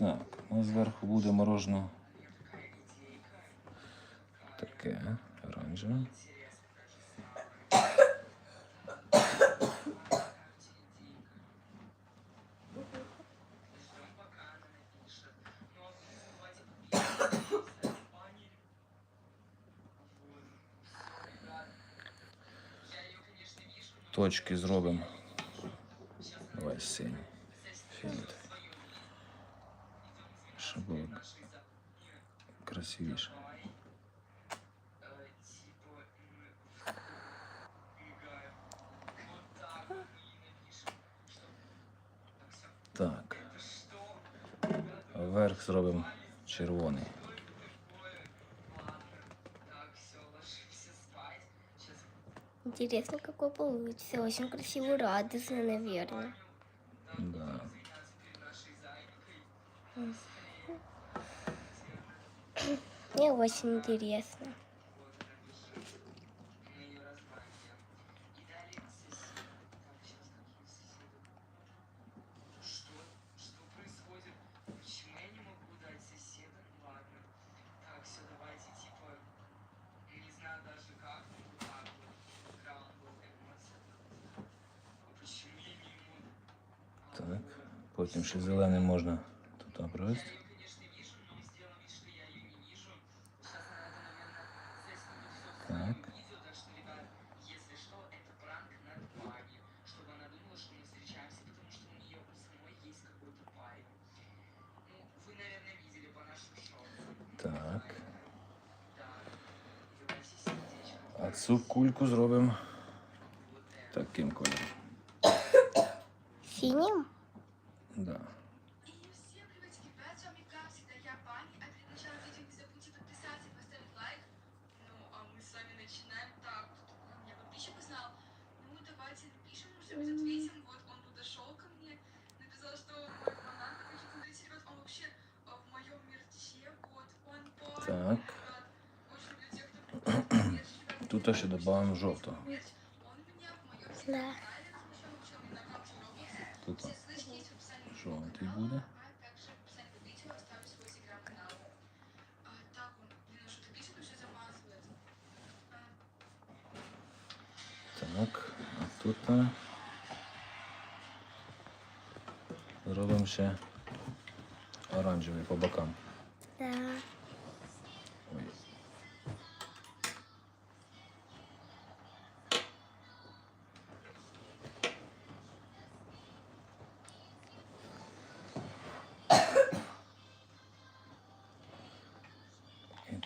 Так, ну зверху буде морожено таке оранжеве. Точки зробимо. Давай синій. Фіолетовий. Красивіше. Так. Вверх зробимо червоний. Интересно, какой получится. Очень красиво, радостно, наверное. Да. Мне очень интересно. Так, потім ще зелений можна тут обрости. Так. А цю кульку зробимо таким кольором. Синим? Да. он, блин, а что ты пишет, уже замазывает. А, Так. А тут а, зробимо ще оранжевий по бокам. Да.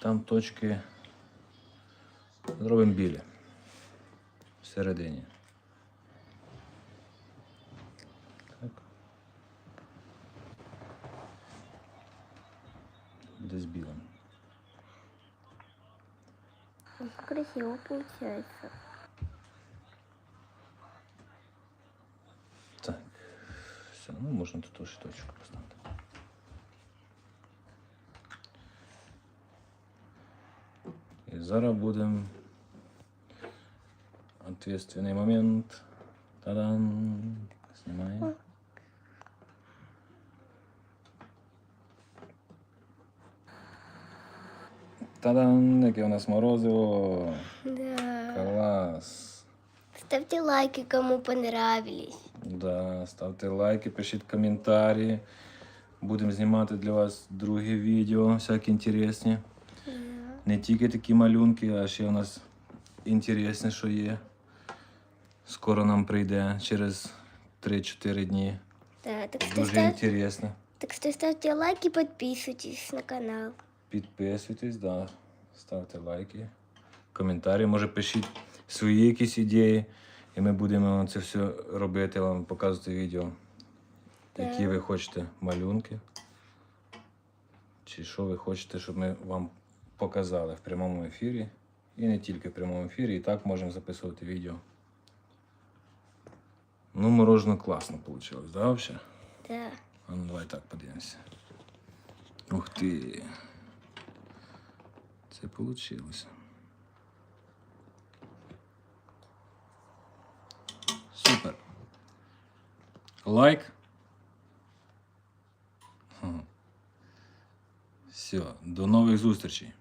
там точки зробимо білі всередині. Так. Десь білим. Очень красиво получается. Так, все, ну можна тут ще точку поставити. Зараз будемо ответственний момент. Та-дам! Знімаємо. Та-дам! Яке у нас морозиво! Да. Клас! Ставьте лайки, кому понравились. Да, ставте лайки, пишіть коментарі. Будемо знімати для вас другі відео, всякі інтересні. Не тільки такі малюнки, а ще у нас інтересне, що є. Скоро нам прийде через 3-4 дні. Да, так что, Дуже став- інтересно. так что ставьте лайки, подписывайтесь на канал. Підписуйтесь, да. ставте лайки, коментарі. Може пишіть свої якісь ідеї, і ми будемо це все робити, вам показувати відео. Які ви хочете малюнки. Чи що ви хочете, щоб ми вам показали в прямому ефірі. І не тільки в прямому ефірі, і так можемо записувати відео. Ну, морожено класно вийшло, да, взагалі? Да. А ну давай так подивимося. Ух ти. Це вийшло. Супер. Лайк. Все, до нових зустрічей.